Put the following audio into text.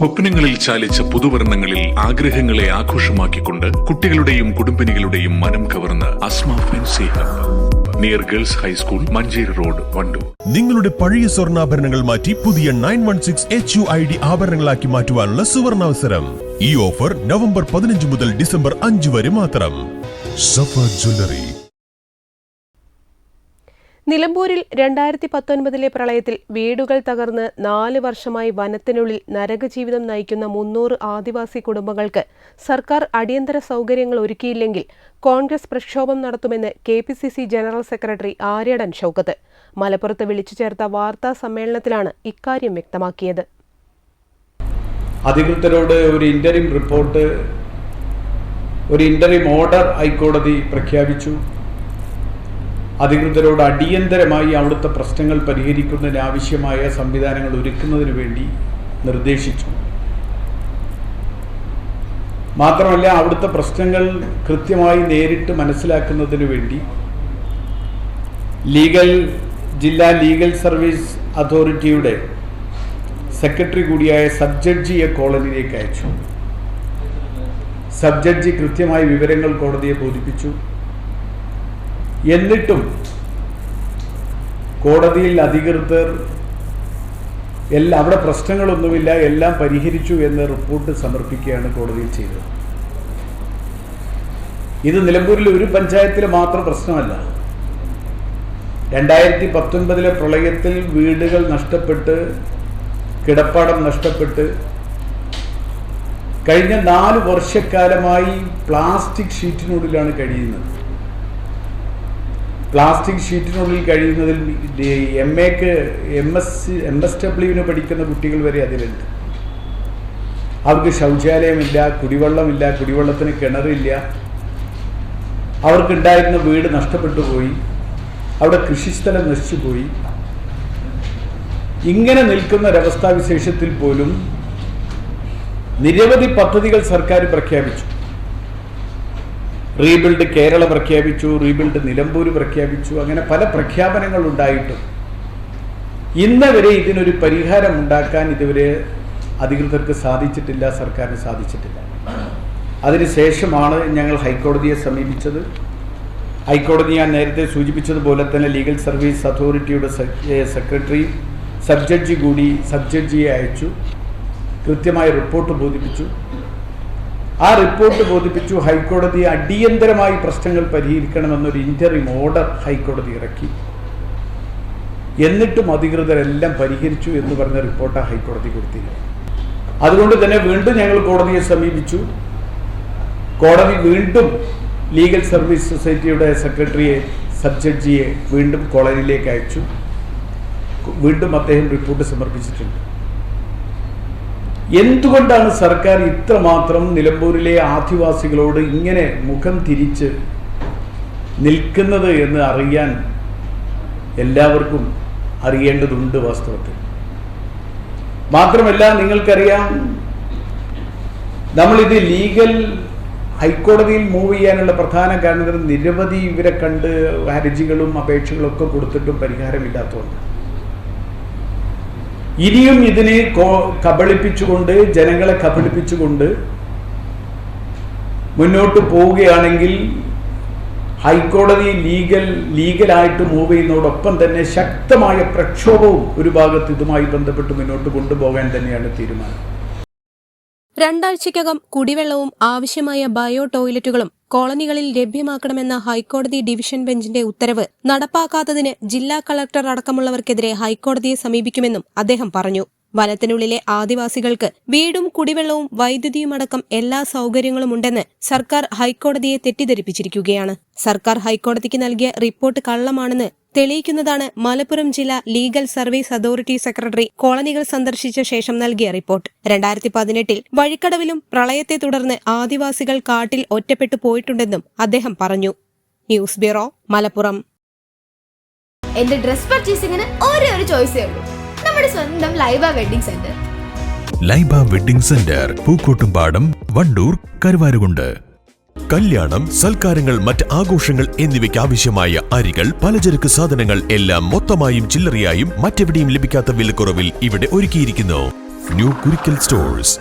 സ്വപ്നങ്ങളിൽ ചാലിച്ച പുതുവർണങ്ങളിൽ ആഗ്രഹങ്ങളെ ആഘോഷമാക്കിക്കൊണ്ട് കുട്ടികളുടെയും കുടുംബിനികളുടെയും മനം കവർന്ന് Asma near girls high school Manjeri road Wandoor. നിങ്ങളുടെ പഴയ സ്വർണാഭരണങ്ങൾ മാറ്റി പുതിയ nine one six H U I D ആഭരണങ്ങളാക്കി മാറ്റുവാനുള്ള സുവർണാവസരം. ഈ ഓഫർ നവംബർ പതിനഞ്ച് മുതൽ ഡിസംബർ അഞ്ച് വരെ മാത്രം. സഫ ജ്വല്ലറി നിലമ്പൂരിൽ രണ്ടായിരത്തി പത്തൊൻപതിലെ പ്രളയത്തിൽ വീടുകൾ തകർന്ന് നാല് വർഷമായി വനത്തിനുള്ളിൽ നരകജീവിതം നയിക്കുന്ന മുന്നൂറ് ആദിവാസി കുടുംബങ്ങൾക്ക് സർക്കാർ അടിയന്തര സൗകര്യങ്ങൾ ഒരുക്കിയില്ലെങ്കിൽ കോൺഗ്രസ് പ്രക്ഷോഭം നടത്തുമെന്ന് K P C C general secretary Aryadan Shoukath. മലപ്പുറത്ത് വിളിച്ചു ചേർത്ത വാർത്താ സമ്മേളനത്തിലാണ് ഇക്കാര്യം വ്യക്തമാക്കിയത്. അധികൃതരോട് ഒരു ഇന്ററിം റിപ്പോർട്ട് ഒരു ഇന്ററിം ഓർഡർ ഹൈക്കോടതി പ്രഖ്യാപിച്ചു. അധികൃതരോട് അടിയന്തരമായി അവിടുത്തെ പ്രശ്നങ്ങൾ പരിഹരിക്കുന്നതിന് ആവശ്യമായ സംവിധാനങ്ങൾ ഒരുക്കുന്നതിന് വേണ്ടി നിർദ്ദേശിച്ചു. മാത്രമല്ല അവിടുത്തെ പ്രശ്നങ്ങൾ കൃത്യമായി നേരിട്ട് മനസ്സിലാക്കുന്നതിന് വേണ്ടി ലീഗൽ ജില്ലാ ലീഗൽ സർവീസ് അതോറിറ്റിയുടെ സെക്രട്ടറി കൂടിയായ സബ് ജഡ്ജിയെ കോളനിയിലേക്ക് അയച്ചു. സബ് ജഡ്ജി കൃത്യമായ വിവരങ്ങൾ കോടതിയെ ബോധിപ്പിച്ചു. എന്നിട്ടും കോടതിയിൽ അധികൃതർ എല്ലാ അവിടെ പ്രശ്നങ്ങളൊന്നുമില്ല എല്ലാം പരിഹരിച്ചു എന്ന് റിപ്പോർട്ട് സമർപ്പിക്കുകയാണ് കോടതിയിൽ ചെയ്തത്. ഇത് നിലമ്പൂരിൽ ഒരു പഞ്ചായത്തിൽ മാത്രം പ്രശ്നമല്ല. രണ്ടായിരത്തി പത്തൊൻപതിലെ പ്രളയത്തിൽ വീടുകൾ നഷ്ടപ്പെട്ട് കിടപ്പാടം നഷ്ടപ്പെട്ട് കഴിഞ്ഞ നാല് വർഷക്കാലമായി പ്ലാസ്റ്റിക് ഷീറ്റിനുള്ളിലാണ് കഴിയുന്നത്. പ്ലാസ്റ്റിക് ഷീറ്റിനുള്ളിൽ കഴിയുന്നതിൽ എം എക്ക് എം എസ് എം എസ് ഡബ്ല്യുവിന് പഠിക്കുന്ന കുട്ടികൾ വരെ അതിലുണ്ട്. അവർക്ക് ശൗചാലയമില്ല കുടിവെള്ളമില്ല കുടിവെള്ളത്തിന് കിണറില്ല. അവർക്കുണ്ടായിരുന്ന വീട് നഷ്ടപ്പെട്ടു പോയി. അവിടെ കൃഷിസ്ഥലം നശിച്ചു പോയി. ഇങ്ങനെ നിൽക്കുന്ന ഒരവസ്ഥാവിശേഷത്തിൽ പോലും നിരവധി പദ്ധതികൾ സർക്കാർ പ്രഖ്യാപിച്ചു. റീബിൽഡ് കേരള പ്രഖ്യാപിച്ചു റീബിൽഡ് നിലമ്പൂർ പ്രഖ്യാപിച്ചു അങ്ങനെ പല പ്രഖ്യാപനങ്ങൾ ഉണ്ടായിട്ടും. ഇന്ന് വരെ ഇതിനൊരു പരിഹാരം ഉണ്ടാക്കാൻ ഇതുവരെ അധികൃതർക്ക് സാധിച്ചിട്ടില്ല സർക്കാരിന് സാധിച്ചിട്ടില്ല. അതിനുശേഷമാണ് ഞങ്ങൾ ഹൈക്കോടതിയെ സമീപിച്ചത്. ഹൈക്കോടതി ഞാൻ നേരത്തെ സൂചിപ്പിച്ചതുപോലെ തന്നെ ലീഗൽ സർവീസ് അതോറിറ്റിയുടെ സെക്രട്ടറി സബ് ജഡ്ജി കൂടി സബ് ജഡ്ജിയെ അയച്ചു. കൃത്യമായ റിപ്പോർട്ട് ബോധിപ്പിച്ചു. ആ റിപ്പോർട്ട് ബോധിപ്പിച്ചു ഹൈക്കോടതി അടിയന്തരമായി പ്രശ്നങ്ങൾ പരിഹരിക്കണമെന്നൊരു ഇന്ററിം ഓർഡർ ഹൈക്കോടതി ഇറക്കി. എന്നിട്ടും അധികൃതരെല്ലാം പരിഹരിച്ചു എന്ന് പറഞ്ഞ റിപ്പോർട്ട് ഹൈക്കോടതി കൊടുത്തില്ല അതുകൊണ്ട് തന്നെ വീണ്ടും ഞങ്ങൾ കോടതിയെ സമീപിച്ചു. കോടതി വീണ്ടും ലീഗൽ സർവീസ് സൊസൈറ്റിയുടെ സെക്രട്ടറിയെ സബ് ജഡ്ജിയെ വീണ്ടും കോളേജിലേക്ക് അയച്ചു. വീണ്ടും അദ്ദേഹം റിപ്പോർട്ട് സമർപ്പിച്ചിട്ടുണ്ട്. എന്തുകൊണ്ടാണ് സർക്കാർ ഇത്രമാത്രം നിലമ്പൂരിലെ ആദിവാസികളോട് ഇങ്ങനെ മുഖം തിരിച്ച് നിൽക്കുന്നത് എന്ന് അറിയാൻ എല്ലാവർക്കും അറിയേണ്ടതുണ്ട് വാസ്തവത്തിൽ? മാത്രമല്ല നിങ്ങൾക്കറിയാം നമ്മളിത് ലീഗൽ ഹൈക്കോടതിയിൽ മൂവ് ചെയ്യാനുള്ള പ്രധാന കാരണം നിരവധി ഇവരെ കണ്ട് ഹർജികളും അപേക്ഷകളും ഒക്കെ കൊടുത്തിട്ടും പരിഹാരമില്ലാത്തതുകൊണ്ട് ഇനിയും ഇതിനെ കബളിപ്പിച്ചുകൊണ്ട് ജനങ്ങളെ കബളിപ്പിച്ചുകൊണ്ട് മുന്നോട്ട് പോവുകയാണെങ്കിൽ ഹൈക്കോടതി ലീഗൽ ലീഗലായിട്ട് മൂവ് ചെയ്യുന്നതോടൊപ്പം തന്നെ ശക്തമായ പ്രക്ഷോഭവും ഒരു ഭാഗത്ത് ഇതുമായി ബന്ധപ്പെട്ട് മുന്നോട്ട് കൊണ്ടുപോകാൻ തന്നെയാണ് തീരുമാനം. രണ്ടാഴ്ചയ്ക്കകം കുടിവെള്ളവും ആവശ്യമായ ബയോ ടോയ്ലറ്റുകളും കോളനികളിൽ ലഭ്യമാക്കണമെന്ന ഹൈക്കോടതി ഡിവിഷൻ ബെഞ്ചിന്റെ ഉത്തരവ് നടപ്പാക്കാത്തതിന് ജില്ലാ കളക്ടർ അടക്കമുള്ളവർക്കെതിരെ ഹൈക്കോടതിയെ സമീപിക്കുമെന്നും അദ്ദേഹം പറഞ്ഞു വനത്തിനുള്ളിലെ ആദിവാസികൾക്ക് വീടും കുടിവെള്ളവും വൈദ്യുതിയുമടക്കം എല്ലാ സൗകര്യങ്ങളും ഉണ്ടെന്ന് സർക്കാർ ഹൈക്കോടതിയെ തെറ്റിദ്ധരിപ്പിച്ചിരിക്കുകയാണ്. സർക്കാർ ഹൈക്കോടതിക്ക് നൽകിയ റിപ്പോർട്ട് കള്ളമാണെന്ന് തെളിയിക്കുന്നതാണ് മലപ്പുറം ജില്ലാ ലീഗൽ സർവീസ് അതോറിറ്റി സെക്രട്ടറി കോളനികൾ സന്ദർശിച്ച ശേഷം നൽകിയ റിപ്പോർട്ട്. രണ്ടായിരത്തി പതിനെട്ടിൽ വഴിക്കടവിലും പ്രളയത്തെ തുടർന്ന് ആദിവാസികൾ കാട്ടിൽ ഒറ്റപ്പെട്ടു പോയിട്ടുണ്ടെന്നും അദ്ദേഹം പറഞ്ഞു. News bureau Malappuram. എന്റെ ഡ്രസ് പർച്ചേസിംഗിന് ഒരേ ചോയ്സേ ഉള്ളൂ. നമ്മുടെ സ്വന്തം Laiba wedding centre. Laiba wedding centre Pookkottumpadam Wandoor Karuvarakundu. കല്യാണം സൽക്കാരങ്ങൾ മറ്റ് ആഘോഷങ്ങൾ എന്നിവയ്ക്ക് ആവശ്യമായ അരികൾ പലചരക്ക് സാധനങ്ങൾ എല്ലാം മൊത്തമായും ചില്ലറയായും മറ്റെവിടെയും ലഭിക്കാത്ത വിലക്കുറവിൽ ഇവിടെ ഒരുക്കിയിരിക്കുന്നു. New Kurikkal stores